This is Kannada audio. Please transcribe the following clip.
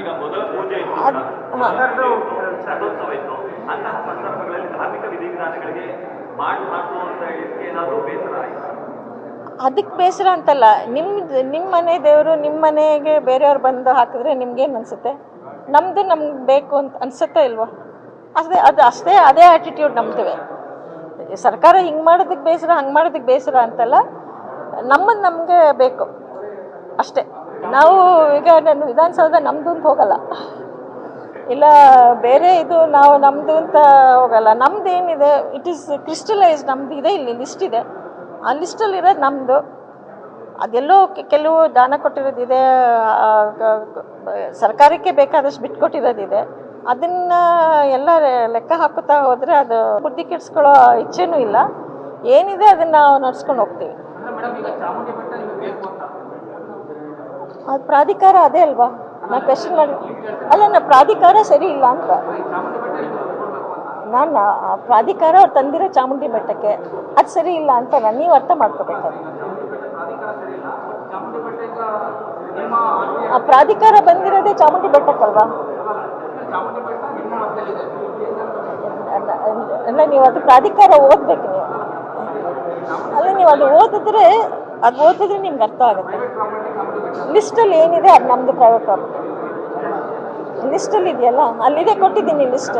ಈಗ ಮೊದಲ ಪೂಜೆ ಇತ್ತು ರಥೋತ್ಸವ ಇತ್ತು. ಅಂತಹ ಸಂದರ್ಭಗಳಲ್ಲಿ ಧಾರ್ಮಿಕ ವಿಧಿವಿಧಾನಗಳಿಗೆ ಮಾಡಿ ಹಾಕು ಅಂತ ಇದಕ್ಕೆ ಏನಾದರೂ ಬೇಸರ ಆಯಿತು? ಅದಕ್ಕೆ ಬೇಸರ ಅಂತಲ್ಲ ನಿಮ್ಮ ನಿಮ್ಮ ಮನೆ ದೇವರು ನಿಮ್ಮ ಮನೆಗೆ ಬೇರೆಯವ್ರು ಬಂದು ಹಾಕಿದ್ರೆ ನಿಮ್ಗೇನು ಅನಿಸುತ್ತೆ? ನಮ್ಮದು ನಮ್ಗೆ ಬೇಕು ಅಂತ ಅನ್ಸುತ್ತೋ ಇಲ್ವೋ? ಅದೇ ಅದು ಅಷ್ಟೇ ಅದೇ ಆ್ಯಟಿಟ್ಯೂಡ್ ನಮ್ದುವೆ. ಸರ್ಕಾರ ಹಿಂಗೆ ಮಾಡೋದಕ್ಕೆ ಬೇಸರ ಹಂಗೆ ಮಾಡೋದಕ್ಕೆ ಬೇಸರ ಅಂತಲ್ಲ ನಮ್ಮದು ನಮಗೆ ಬೇಕು. ಅಷ್ಟೇ. ನಾವು ಈಗ ನಾನು ವಿಧಾನಸೌಧ ನಮ್ಮದು ಅಂತ ಹೋಗಲ್ಲ. ಇಲ್ಲ, ಬೇರೆ ಇದು ನಾವು ನಮ್ಮದು ಅಂತ ಹೋಗಲ್ಲ. ನಮ್ದು ಏನಿದೆ ಇಟ್ ಈಸ್ ಕ್ರಿಸ್ಟಲೈಸ್ ನಮ್ದು ಇದೆ ಇಲ್ಲಿ ಲಿಸ್ಟ್ ಇದೆ. ಆ ಲಿಸ್ಟಲ್ಲಿ ಇರೋದು ನಮ್ಮದು ಅದೆಲ್ಲೋ ಕೆಲವು ದಾನ ಕೊಟ್ಟಿರೋದಿದೆ ಸರ್ಕಾರಕ್ಕೆ ಬೇಕಾದಷ್ಟು ಬಿಟ್ಕೊಟ್ಟಿರೋದಿದೆ ಅದನ್ನು ಎಲ್ಲ ಲೆಕ್ಕ ಹಾಕುತ್ತಾ ಹೋದರೆ ಅದು ಬುದ್ಧಿ ಕೆಡಿಸ್ಕೊಳ್ಳೋ ಇಚ್ಛೆನೂ ಇಲ್ಲ. ಏನಿದೆ ಅದನ್ನು ನಾವು ನಡ್ಸ್ಕೊಂಡು ಹೋಗ್ತೀವಿ ಅಂದ್ರೆ ಮೇಡಮ್ ಈಗ ಚಾಮುಂಡಿ ಬೆಟ್ಟ ನಿಮ್ಗೆ ಬೇಕು ಅಂತ ಅದು ಪ್ರಾಧಿಕಾರ ಅದೇ ಅಲ್ವಾ? ನಾ ಕ್ವೆಶನ್ ಮಾಡಿ ಅಲ್ಲ, ನಾ ಪ್ರಾಧಿಕಾರ ಸರಿ ಇಲ್ಲ ಅಂತ. ನಾನು ಪ್ರಾಧಿಕಾರ ಅವ್ರು ತಂದಿರೋ ಚಾಮುಂಡಿ ಬೆಟ್ಟಕ್ಕೆ ಅದು ಸರಿ ಇಲ್ಲ ಅಂತ ನಾನು ನೀವು ಅರ್ಥ ಮಾಡ್ಕೋಬೇಕು ಆ ಪ್ರಾಧಿಕಾರ ಬಂದಿರೋದೇ ಚಾಮುಂಡಿ ಬೆಟ್ಟಕ್ಕಲ್ವಾ? ಅಲ್ಲ, ನೀವು ಅದು ಪ್ರಾಧಿಕಾರ ಓದ್ಬೇಕು ನೀವು. ಅಲ್ಲ, ನೀವು ಅದು ಓದಿದ್ರೆ ಅದು ಓದಿದ್ರೆ ನಿಮ್ಗೆ ಅರ್ಥ ಆಗುತ್ತೆ. ಲಿಸ್ಟಲ್ಲಿ ಏನಿದೆ ಅದು ನಮ್ಮದು ಪ್ರೈವೇಟ್ ಪ್ರಾಪರ್ಟಿ ಲಿಸ್ಟಲ್ಲಿ ಇದೆಯಲ್ಲ? ಅಲ್ಲಿದೆ ಕೊಟ್ಟಿದ್ದೀನಿ ಲಿಸ್ಟ್